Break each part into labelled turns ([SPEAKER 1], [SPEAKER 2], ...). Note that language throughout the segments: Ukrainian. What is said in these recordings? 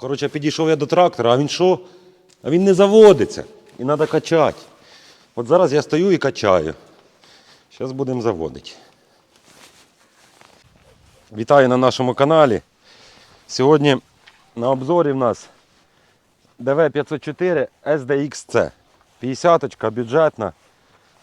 [SPEAKER 1] Коротше, підійшов я до трактора, а він що? А він не заводиться. І треба качати. От зараз я стою і качаю. Зараз будемо заводити. Вітаю на нашому каналі. Сьогодні на обзорі в нас DV504 SDXC. 50 бюджетна,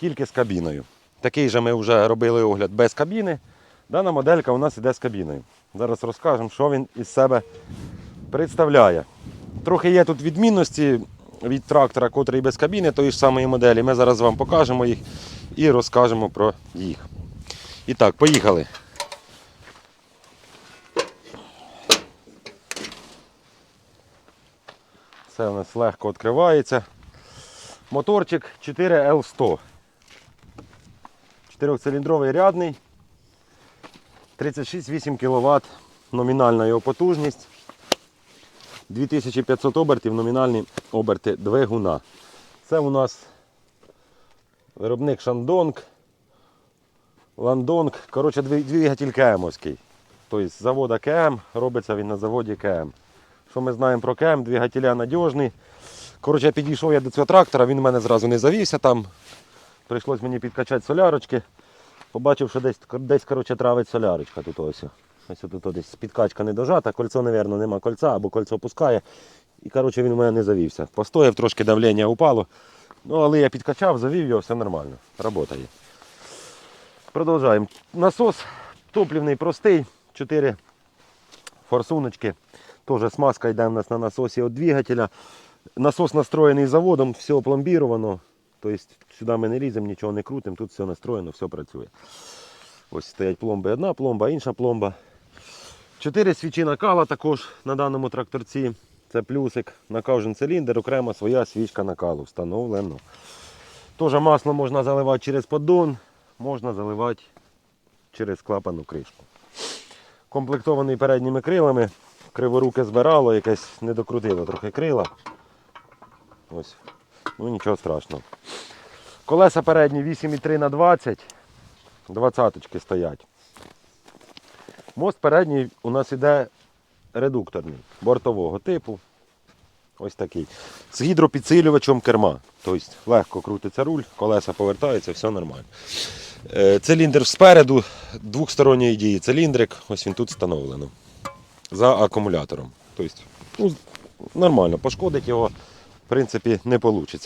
[SPEAKER 1] тільки з кабіною. Такий же ми вже робили огляд без кабіни. Дана моделька у нас іде з кабіною. Зараз розкажемо, що він із себе представляє. Трохи є тут відмінності від трактора, котрий без кабіни, тої ж самої моделі. Ми зараз вам покажемо їх і розкажемо про їх. І так, поїхали. Все у нас легко відкривається. Моторчик 4L100. Чотирьохциліндровий рядний. 36,8 кВт номінальна його потужність. 2500 обертів номінальні оберти двигуна. Це у нас виробник Шандонг, Ландонг. Коротше, двигатель КМовський. Тобто з завода КМ робиться він на заводі КМ. Що ми знаємо про КМ? Двигателя надіжний. Коротше, підійшов я до цього трактора, він у мене зразу не завівся там. Прийшлось мені підкачати солярочки. Побачив, що десь, десь коротше, травить солярочка тут ось. Ось тут десь підкачка не дожата, кольцо, мабуть, нема кольця, або кольцо пускає. І коротше, він у мене не завівся. Постояв, трошки давлення упало. Ну, але я підкачав, завів його, все нормально. Работає. Продовжаємо. Насос топлівний простий. 4 форсуночки. Теж смазка йде у нас на насосі від двигателя. Насос настроєний заводом, все пломбіровано. Тобто сюди ми не ліземо, нічого не крутимо, тут все настроєно, все працює. Ось стоять пломби одна пломба, інша пломба. Чотири свічі накала також на даному тракторці. Це плюсик на кожен циліндр, окремо своя свічка накалу встановлено. Теж масло можна заливати через поддон, можна заливати через клапану кришку. Комплектований передніми крилами. Криворуке збирало, якесь не докрутило трохи крила. Ось. Ну нічого страшного. Колеса передні 8,3 на 20. Двадцяточки стоять. Мост передній у нас іде редукторний, бортового типу. Ось такий. З гідропідсилювачем керма. Тобто легко крутиться руль, колеса повертаються, все нормально. Е, Циліндр спереду, двохсторонньої дії циліндрик, ось він тут встановлено. За акумулятором. Тобто, ну, нормально, пошкодить його, в принципі, не вийде.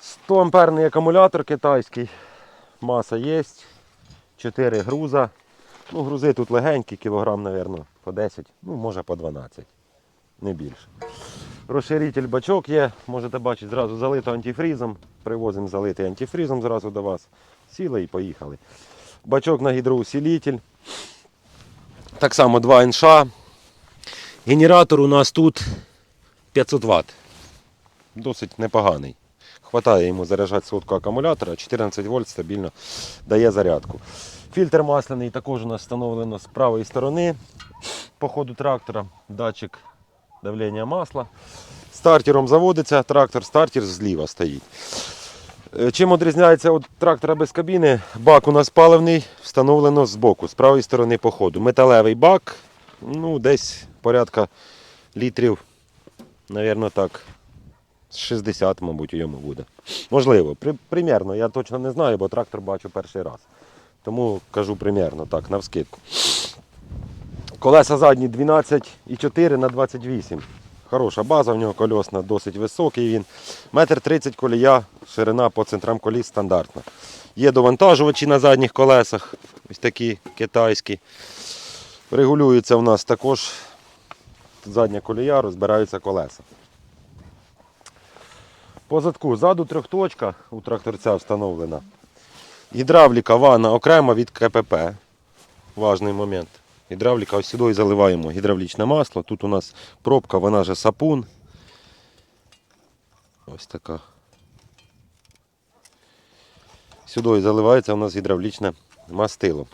[SPEAKER 1] 100 амперний акумулятор китайський. Маса є. 4 груза. Ну, грузи тут легенькі, кілограм, мабуть, по 10, ну, може по 12, не більше. Розширитель бачок є, можете бачити, зразу залито антифрізом. Привозимо залитий антифрізом зразу до вас. Сіли і поїхали. Бачок на гідроусилитель. Так само 2 НШ. Генератор у нас тут 500 Вт. Досить непоганий. Хватає йому заряджати сотку акумулятора, 14 вольт стабільно дає зарядку. Фільтр масляний також у нас встановлено з правої сторони по ходу трактора. Датчик давлення масла. Стартером заводиться трактор, стартер зліва стоїть. Е, Чим відрізняється від трактора без кабіни? Бак у нас паливний, встановлено збоку, з правої сторони по ходу. Металевий бак, ну десь порядка літрів, мабуть, так, 60, мабуть, йому буде. Можливо, при, примірно, я точно не знаю, бо трактор бачу перший раз. Тому кажу примірно, так, навскидку. Колеса задні 12,4 на 28. Хороша база в нього кольосна, досить високий він. Метр 30 колія, ширина по центрам коліс стандартна. Є довантажувачі на задніх колесах, ось такі китайські. Регулюється у нас також задня колія, розбираються колеса. По задку ззаду трьохточка у тракторця встановлена. Гідравліка ванна окремо від КПП. Важний момент. Гідравліка сюди заливаємо гідравлічне масло. Тут у нас пробка, вона же сапун. Ось така. Сюди заливається у нас гідравлічне мастило.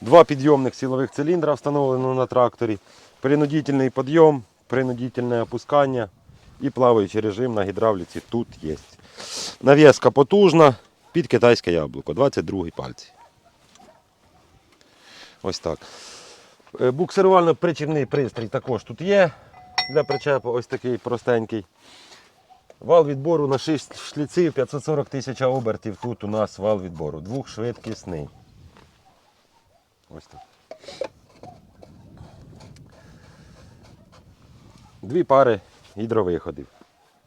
[SPEAKER 1] Два підйомних силових циліндра встановлено на тракторі. Принудительний підйом, принудительне опускання і плаваючий режим на гідравліці тут є. Нав'язка потужна під китайське яблуко, 22 пальці. Ось так. Е, Буксирувально-причіпний пристрій також тут є для причепу, ось такий простенький. Вал відбору на 6 шліців, 540 тисяч обертів. Тут у нас вал відбору. Двохшвидкісний. Ось так. Дві пари гідровиходів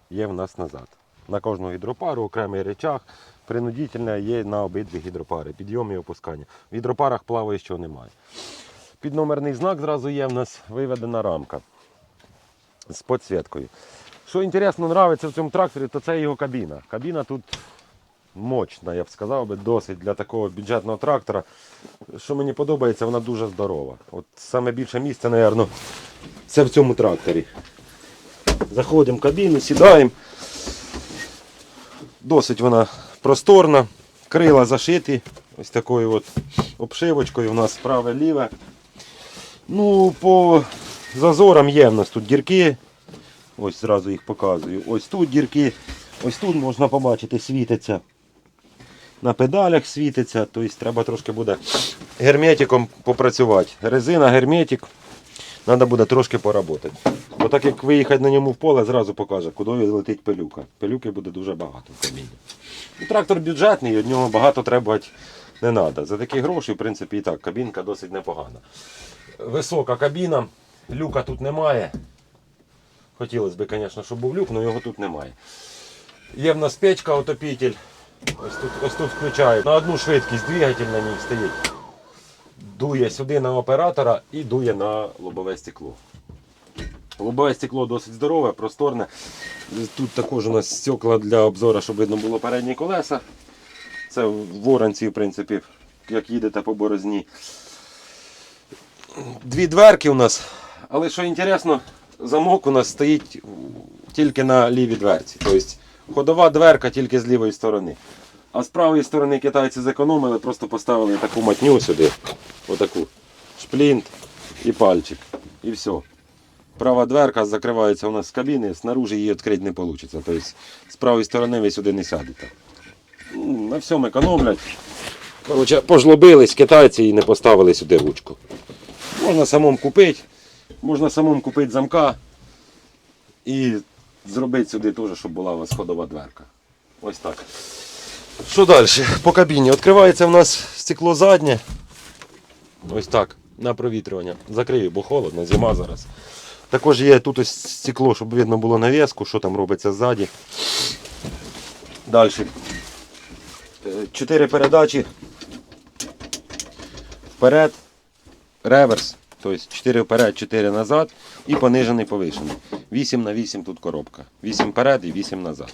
[SPEAKER 1] є в нас назад. На кожну гідропару окремий речах. Принудительне є на обидві гідропари. Підйом і опускання. В гідропарах плаваючого немає. Підномерний знак зразу є в нас виведена рамка з підсвіткою. Що інтересно подобається в цьому тракторі, то це його кабіна. Кабіна тут мощна, я б сказав би, досить для такого бюджетного трактора. Що мені подобається, вона дуже здорова. От саме більше місця, мабуть, це в цьому тракторі. Заходимо в кабіну, сідаємо. Досить вона просторна, крила зашиті ось такою от обшивочкою. У нас праве ліве. Ну, по зазорам є в нас тут дірки. Ось зразу їх показую. Ось тут дірки, ось тут можна побачити, світиться. На педалях світиться, тобто треба трошки буде герметиком попрацювати. Резина, герметик. Треба буде трошки поработати. Бо так як виїхати на ньому в поле, зразу покаже, куди летить пилюка. Пилюки буде дуже багато в каміні. Ну, трактор бюджетний, від нього багато требувати не треба. За такі гроші, в принципі, і так, кабінка досить непогана. Висока кабіна, люка тут немає. Хотілося б, звісно, щоб був люк, але його тут немає. Є в нас печка отопитель. Ось тут, ось тут включають. На одну швидкість двигатель на ній стоїть. Дує сюди на оператора і дує на лобове стекло. Лобове стекло досить здорове, просторне. Тут також у нас стекла для обзору, щоб видно було передні колеса. Це в воронці, в принципі, як їдете по борозні. Дві дверки у нас. Але що інтересно, замок у нас стоїть тільки на лівій дверці. Тобто ходова дверка тільки з лівої сторони. А з правої сторони китайці зекономили, просто поставили таку матню сюди. Отаку. Шплінт і пальчик. І все. Права дверка закривається у нас з кабіни, снаружи її відкрити не вийде. Тобто з правої сторони ви сюди не сядете. Ну, На всьому економлять. Коротше, пожлобились китайці і не поставили сюди ручку. Можна самому купити, можна самому купити замка і зробити сюди теж, щоб була у вас ходова дверка. Ось так. Що далі? По кабіні. Відкривається в нас стекло заднє. Ось так, на провітрювання. Закрию, бо холодно, зима зараз. Також є тут ось стекло, щоб видно було навіску, що там робиться ззаді. Далі. Е, Чотири передачі. Вперед, реверс. Тобто 4 вперед, 4 назад і понижений повишений. 8 на 8 тут коробка. 8 вперед і 8 назад.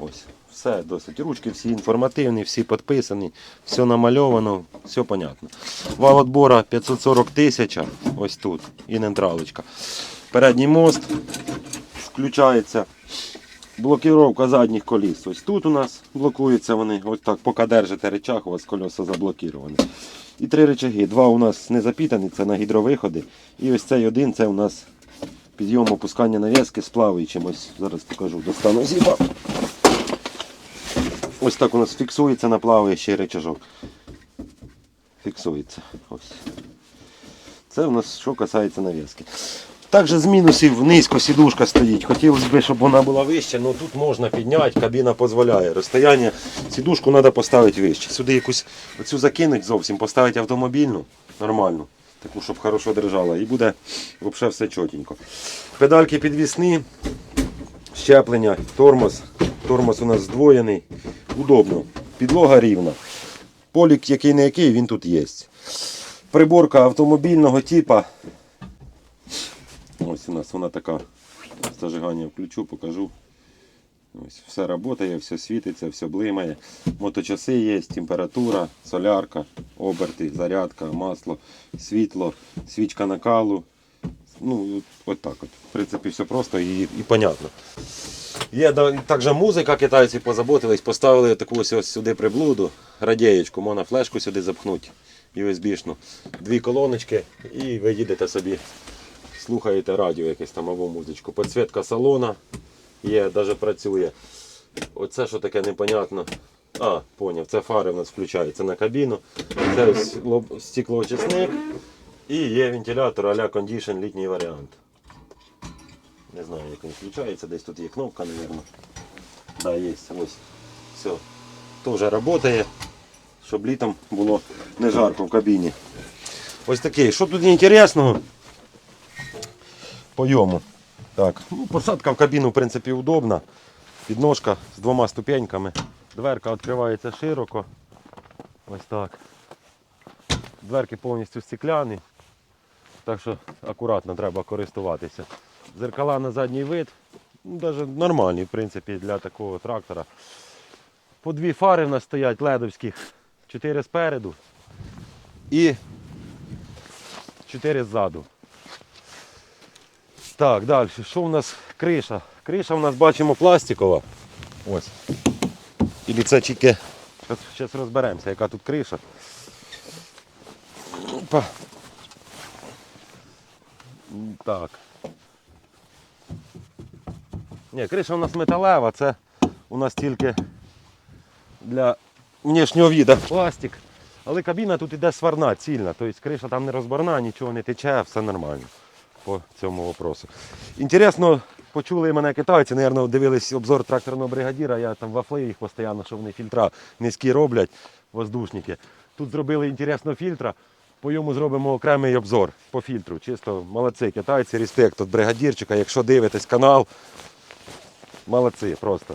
[SPEAKER 1] Ось. Все досить. Ручки всі інформативні, всі підписані, все намальовано, все понятно. Вал отбора 540 тисяч, ось тут. І нейтралочка. Передній мост включається. Блокіровка задніх коліс. Ось тут у нас блокуються вони. Ось так, поки держите речах, у вас колеса заблокіровані. І три речаги. Два у нас не запітані, це на гідровиходи. І ось цей один це у нас підйом опускання нав'язки з плаваючим. Ось зараз покажу, достану зіба. Ось так у нас фіксується на плаваючий речажок. Фіксується. Ось. Це у нас що касається нав'язки. Також з мінусів низько сідушка стоїть. Хотілося б, щоб вона була вища, але тут можна підняти, кабіна дозволяє. Розстояння сідушку треба поставити вище. Сюди якусь оцю закинуть зовсім, поставити автомобільну, нормальну, таку, щоб хорошо держала. І буде взагалі все чотенько. Педальки підвісні, щеплення, тормоз. Тормоз у нас здвоєний. Удобно. Підлога рівна. Полік, який не який, він тут є. Приборка автомобільного типу. Ось у нас вона така. Зажигання включу, покажу. Ось Все працює, все світиться, все блимає. Моточаси є, температура, солярка, оберти, зарядка, масло, світло, свічка накалу. Ну, от, так от. В принципі, все просто і, і понятно. Є також музика, китайці позаботились, поставили таку ось сюди приблуду, радієчку, можна флешку сюди запхнути, USB-шну, дві колоночки, і ви їдете собі, слухаєте радіо якесь там або музичку. Підсвітка салона є, навіть працює. Оце що таке непонятно. А, поняв, це фари в нас включаються на кабіну. Це ось стеклоочисник. І є вентилятор а-ля Condition літній варіант. Не знаю, як він включається, десь тут є кнопка, мабуть. Да, є, ось. Все. Теж працює, щоб літом було не жарко в кабіні. Ось такий. Що тут інтересного? По йому. Так, ну, посадка в кабіну, в принципі, удобна. Підножка з двома ступеньками. Дверка відкривається широко. Ось так. Дверки повністю стекляні. Так що акуратно треба користуватися. Зеркала на задній вид. Ну, даже нормальні, в принципі, для такого трактора. По дві фари в нас стоять ледовських. Чотири спереду і чотири ззаду. Так, далі. Що у нас криша? Криша у нас бачимо пластикова. Ось. І це тільки. Зараз розберемося, яка тут криша. Опа. Так. Ні, криша у нас металева, це у нас тільки для внешнього віда пластик. Але кабіна тут іде сварна, цільна. Тобто криша там не розборна, нічого не тече, все нормально по цьому вопросу. Інтересно, почули мене китайці, мабуть, дивились обзор тракторного бригадіра, я там вафлив їх постійно, що вони фільтра низькі роблять, воздушники. Тут зробили інтересного фільтра, по йому зробимо окремий обзор по фільтру. Чисто молодці, китайці, респект від бригадірчика. Якщо дивитесь канал, молодці просто.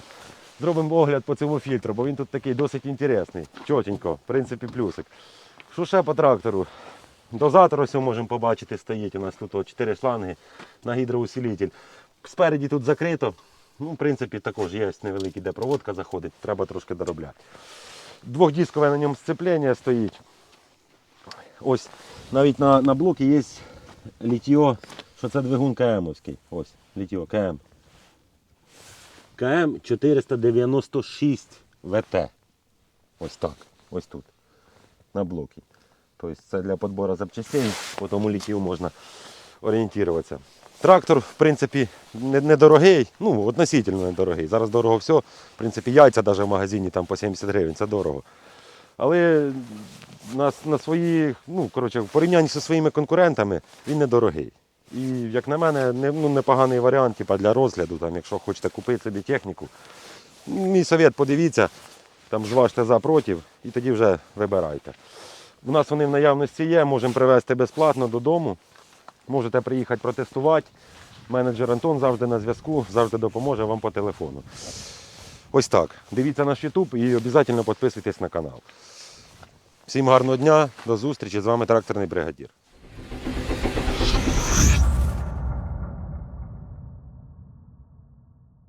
[SPEAKER 1] Зробимо огляд по цьому фільтру, бо він тут такий досить інтересний. Чотенько, в принципі, плюсик. Що ще по трактору? Дозатор ось можемо побачити, стоїть у нас тут 4 шланги на гідроусилитель. Спереді тут закрито. Ну, в принципі, також є невеликий, де проводка заходить, треба трошки доробляти. Двохдіскове на ньому сцеплення стоїть. Ось навіть на, на блокі є літьо, що це двигун КМовський. Ось, літьо КМ. КМ 496 ВТ. Ось так. Ось тут. На блокі. Тобто це для підбору запчастей, по тому літію можна орієнтуватися. Трактор, в принципі, не- недорогий, ну, относительно недорогий. Зараз дорого все. В принципі, яйця навіть в магазині там по 70 гривень, це дорого. Але на, на свої, ну, коротше, в порівнянні зі своїми конкурентами він недорогий. І, як на мене, не, ну, непоганий варіант типа, для розгляду, там, якщо хочете купити собі техніку. Мій совет, подивіться, там зважте за проти і тоді вже вибирайте. У нас вони в наявності є, можемо привезти безплатно додому. Можете приїхати протестувати. Менеджер Антон завжди на зв'язку, завжди допоможе вам по телефону. Ось так. Дивіться наш YouTube і обов'язково підписуйтесь на канал. Всім гарного дня, до зустрічі. З вами тракторний бригадір.